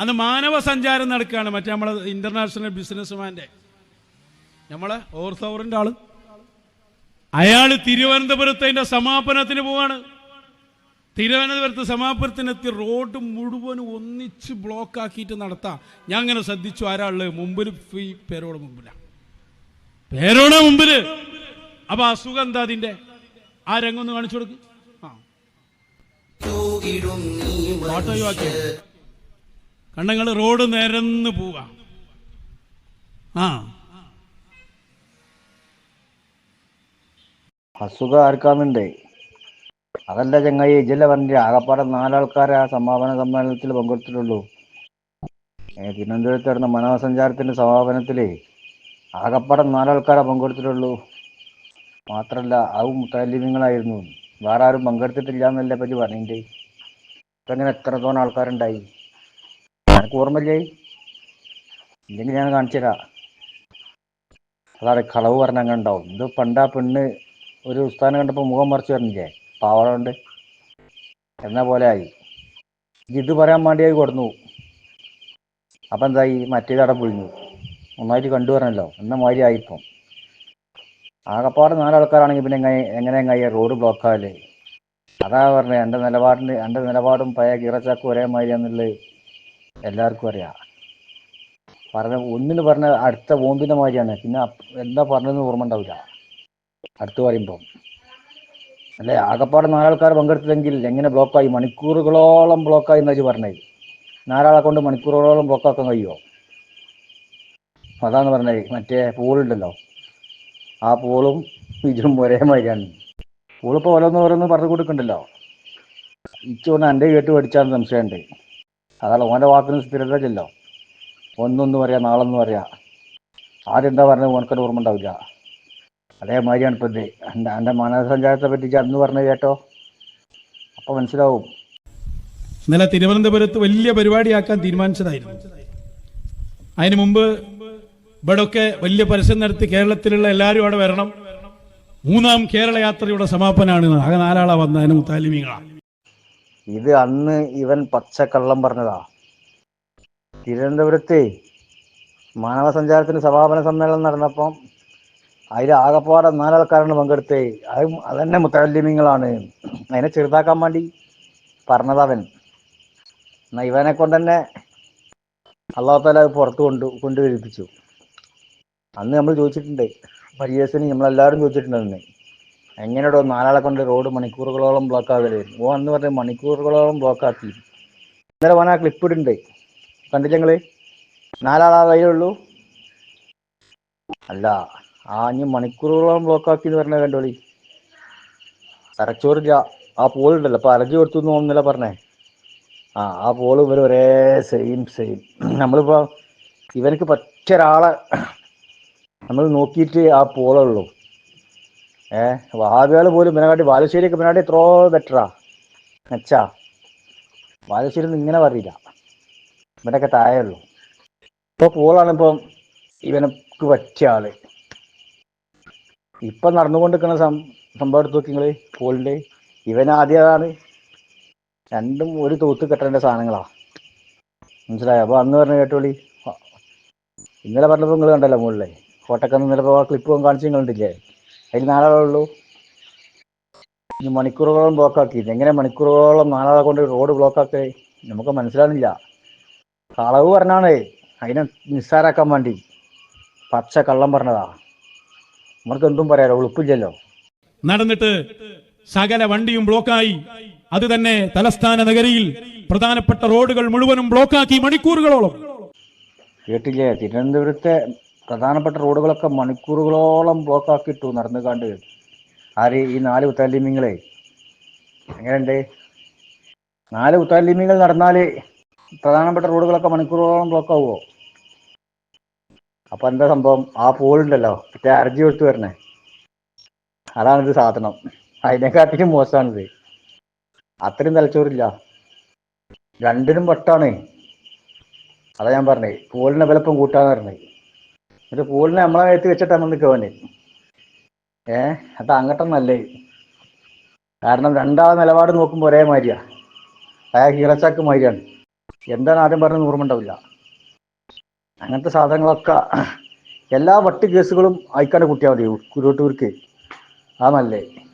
അന്ന് മാനവ സഞ്ചാരം നടക്കുകയാണ് മറ്റേ നമ്മളെ ഇന്റർനാഷണൽ ബിസിനസ്മാന്റെ നമ്മളെ ഓർസവറിന്റെ ആൾ. അയാൾ തിരുവനന്തപുരത്ത് അതിന്റെ സമാപനത്തിന് പോവാണ്. തിരുവനന്തപുരത്ത് സമാപനത്തിനെത്തി റോഡ് മുഴുവൻ ഒന്നിച്ച് ബ്ലോക്ക് ആക്കിയിട്ട് നടത്താം. ഞാൻ അങ്ങനെ ശ്രദ്ധിച്ചു ആരാൾ മുമ്പിൽ ഈ പേരോട് മുമ്പിലാണ് പേരോട് മുമ്പിൽ. അപ്പൊ അസുഖം എന്താ അതിന്റെ? ആ രംഗം ഒന്ന് കാണിച്ചു കൊടുക്ക്. ആ. പാട്ട് കണ്ണങ്ങൾ റോഡ് നിരന്ന് പോവുക. ആ. അസുഖം ആർക്കാന്നുണ്ട്? അതല്ല ചങ്ങായി ഇജല്ല പറഞ്ഞ ആകപ്പാടെ നാലാൾക്കാരെ ആ സമാപന സമ്മേളനത്തിൽ പങ്കെടുത്തിട്ടുള്ളൂ. തിരുവനന്തപുരത്ത് നടന്ന മനോസഞ്ചാരത്തിന്റെ സമാപനത്തിലേ ആകപ്പാടെ നാലാൾക്കാരെ പങ്കെടുത്തിട്ടുള്ളൂ. മാത്രല്ല അതും മുത്തലിമ്യങ്ങളായിരുന്നു വേറെ ആരും പങ്കെടുത്തിട്ടില്ല എന്നല്ലേ പറ്റി പറഞ്ഞിട്ട് ഇപ്പൊ ഇങ്ങനെ എത്രത്തോളം ആൾക്കാരുണ്ടായി? എനിക്ക് ഓർമ്മയില്ലേ? ഇല്ലെങ്കിൽ ഞാൻ കാണിച്ചു തരാം. അതാണ് കളവ് പറഞ്ഞ അങ്ങനെ ഉണ്ടാവും. ഇത് പണ്ട് ആ പെണ്ണ് ഒരു ഉസ്താനം കണ്ടപ്പോൾ മുഖം മറിച്ച് പറഞ്ഞില്ലേ? പാവളുണ്ട് എന്ന പോലെ ആയി. ഇത് പറയാൻ വേണ്ടിയായി കൊടുന്നു. അപ്പം എന്തായി? മറ്റേതവിടെ പൊളിഞ്ഞു. ഒന്നായിട്ട് കണ്ടു പറഞ്ഞല്ലോ. എന്ന മാതിരി ആയിപ്പം ആകപ്പാട് നാലാൾക്കാരാണെങ്കിൽ പിന്നെ എങ്ങനെ എങ്ങനെ റോഡ് ബ്ലോക്ക് ആവല്ലേ അതാ പറഞ്ഞത് എന്റെ നിലപാടിന് എന്റെ നിലപാടും പഴയ കീറച്ചാക്കും ഒരേ മാതിരിയാന്നുള്ളത് എല്ലാവർക്കും അറിയാം. പറഞ്ഞ ഒന്നിന് പറഞ്ഞ അടുത്ത ബോംബിന്റെ മാതിരിയാണ്. പിന്നെ എന്താ പറഞ്ഞതെന്ന് ഓർമ്മ ഉണ്ടാവില്ല. അടുത്ത് പറയുമ്പോൾ അല്ലെ? ആകപ്പാട് നാലാൾക്കാർ പങ്കെടുത്തില്ലെങ്കിൽ എങ്ങനെ ബ്ലോക്കായി? മണിക്കൂറുകളോളം ബ്ലോക്കായി എന്നാ പറഞ്ഞത് നാലാളെ കൊണ്ട് മണിക്കൂറുകളോളം ബ്ലോക്കാക്കാൻ കഴിയുമോ അതാണ് പറഞ്ഞത് മറ്റേ പൂളുണ്ടല്ലോ. ആ പൂളും ഇതും ഒരേ മാതിരിയാണ് പൂളിപ്പോൾ ഓരോന്ന് ഓരോന്ന് പറഞ്ഞു കൊടുക്കണ്ടല്ലോ. ഇച്ചോന്ന് എന്റെ കേട്ട് പഠിച്ചാന്ന് സംശയമുണ്ട്. അതാണ് ഓന്റെ വാക്കിന് സ്ഥിരതയില്ലല്ലോ ഒന്നൊന്നും പറയാ നാളൊന്നും പറയാ ആദ്യം എന്താ പറഞ്ഞത് ഓനക്കൊരു ഓർമ്മ ഉണ്ടാവില്ല. അതേമാതിരിയാണ് ഇപ്പം ഇത്. എന്റെ എന്റെ മാനസഞ്ചാരത്തെ പറ്റി അന്ന് പറഞ്ഞത് കേട്ടോ? അപ്പോൾ മനസ്സിലാവും. ഇന്നലെ തിരുവനന്തപുരത്ത് വലിയ പരിപാടിയാക്കാൻ തീരുമാനിച്ചതായിരുന്നു. അതിനു മുമ്പ് ഇവിടൊക്കെ വലിയ പരസ്യം നടത്തി കേരളത്തിലുള്ള എല്ലാവരും അവിടെ വരണം. മൂന്നാം കേരള യാത്രയുടെ സമാപനമാണ് ആകെ നാലാളാ വന്നതിന് മുത്താലിമീങ്ങളാ. ഇത് അന്ന് ഇവൻ പച്ചക്കള്ളം പറഞ്ഞതാ. തിരുവനന്തപുരത്ത് മാനവസഞ്ചാരത്തിന് സമാപന സമ്മേളനം നടന്നപ്പം അതിൽ ആകപ്പാടെ നാലാൾക്കാരാണ് പങ്കെടുത്തേ അത് അതന്നെ മുത്തല്ലിമീങ്ങളാണ്. അതിനെ ചെറുതാക്കാൻ വേണ്ടി പറഞ്ഞതവൻ. എന്നാ ഇവനെ കൊണ്ട് തന്നെ അള്ളാഹു താല അത് പുറത്ത് കൊണ്ട് കൊണ്ടുവരിപ്പിച്ചു അന്ന് നമ്മൾ ചോദിച്ചിട്ടുണ്ട്. പരിയേസിന് നമ്മളെല്ലാവരും ചോദിച്ചിട്ടുണ്ട് അന്ന് എങ്ങനെയാടോ നാലാളെ കൊണ്ട് റോഡ് മണിക്കൂറുകളോളം ബ്ലോക്ക് ആകൽ ഓ അന്ന് പറഞ്ഞ മണിക്കൂറുകളോളം ബ്ലോക്ക് ആക്കി. ഇന്നലെ ഓൻ ക്ലിപ്പ് ഇടുന്നുണ്ട് കണ്ടില്ല നിങ്ങൾ? നാലാളാ കയ്യിലുള്ളൂ. അല്ല ആ ഇനി മണിക്കൂറുകളോളം ബ്ലോക്ക് ആക്കി എന്ന് പറഞ്ഞ കണ്ടോളി. തലച്ചോറില്ല ആ പോളുണ്ടല്ലോ അപ്പൊ അലർജി കൊടുത്തു എന്ന് പറഞ്ഞേ. ആ ആ പോൾ ഇവർ ഒരേ സെയിം സെയിം നമ്മളിപ്പോ ഇവനക്ക് പറ്റൊരാളെ നമ്മൾ നോക്കിയിട്ട് ആ പോളുള്ളൂ ഏ വഹാബികൾ പോലും ഇവനെക്കാട്ടി ബാലുശ്ശേരിയൊക്കെ ഇവനാട്ടി എത്രയോ ബെറ്ററാ മെച്ചാ ബാലുശ്ശേരി ഒന്നും ഇങ്ങനെ പറയില്ല ഇവനൊക്കെ താഴെയുള്ളൂ ഇപ്പൊ പോളാണ് ഇപ്പം ഇവനക്ക് പറ്റിയ ആൾ. ഇപ്പൊ നടന്നുകൊണ്ടിരിക്കുന്ന സം സംഭവം എടുത്ത് നോക്കി നിങ്ങൾ പോളിന്റെ ഇവൻ ആദ്യമാണ് രണ്ടും ഒരു തൂത്ത് കെട്ടേണ്ട സാധനങ്ങളാ. മനസ്സിലായോ? അപ്പൊ അന്ന് പറഞ്ഞ കേട്ടോളി. ഇന്നലെ പറഞ്ഞപ്പോ നിങ്ങൾ കണ്ടല്ലോ മുകളിലെ കോട്ടക്കന്ന് ഇന്നലെ ആ ക്ലിപ്പ് കാണിച്ചു നിങ്ങൾ കണ്ടില്ലേ അതിൽ നാളെ ഉള്ളൂ. ഈ മണിക്കൂറുകളോളം ബ്ലോക്ക് ആക്കി എങ്ങനെ മണിക്കൂറുകളോളം നാലാളെ കൊണ്ട് റോഡ് ബ്ലോക്ക് ആക്കി നമുക്ക് മനസ്സിലാവുന്നില്ല. കളവ് പറഞ്ഞാണ് അതിനെ നിസ്സാരാക്കാൻ വേണ്ടി. പച്ച കള്ളം പറഞ്ഞതാ. നമുക്ക് എന്തും പറയാലോ ഉളുപ്പില്ലല്ലോ. നടന്നിട്ട് സകല വണ്ടിയും ബ്ലോക്കായി അത് തന്നെ തലസ്ഥാന നഗരിയിൽ പ്രധാനപ്പെട്ട റോഡുകൾ മുഴുവനും ബ്ലോക്കാക്കി മണിക്കൂറുകളോളം. കേട്ടില്ലേ? തിരുവനന്തപുരത്തെ പ്രധാനപ്പെട്ട റോഡുകളൊക്കെ മണിക്കൂറുകളോളം ബ്ലോക്ക് ആക്കിയിട്ടു നടന്നു കണ്ട് ആര് ഈ നാല് ഉത്താലിമ്യങ്ങളെ എങ്ങനെയുണ്ട്? നാല് ഉത്താലിമ്യങ്ങൾ നടന്നാൽ പ്രധാനപ്പെട്ട റോഡുകളൊക്കെ മണിക്കൂറുകളോളം ബ്ലോക്ക് ആവുമോ അപ്പൊ എന്താ സംഭവം? ആ പോളുണ്ടല്ലോ മറ്റേ അർജി കൊടുത്തു വരണേ. അതാണിത് സാധനം. അതിനെക്കാട്ടിലും മോശമാണിത്. അത്രയും തലച്ചോറില്ല. രണ്ടിനും വട്ടാണ്. അതാ ഞാൻ പറഞ്ഞേ പോളിനെ വലുപ്പം കൂട്ടാന്ന് പറഞ്ഞേ. എന്നിട്ട് പൂളിനെ നമ്മളെ കയറ്റി വെച്ചിട്ടാണ് നിൽക്കുവാന് ഏ അത് അങ്ങോട്ടൊന്നല്ലേ. കാരണം രണ്ടാളെ നിലപാട് നോക്കുമ്പോൾ ഒരേ മാതിരിയാ. അയാൾ ഹീറച്ചാക്ക് മാതിരിയാണ്. എന്താണ് ആദ്യം പറഞ്ഞത് ഓർമ്മ അങ്ങനത്തെ സാധനങ്ങളൊക്കെ എല്ലാ വട്ടി കേസുകളും അയക്കാണ്ട് കുട്ടിയാൽ മതി കുരുവട്ടൂർക്ക്. ആ നല്ലേ.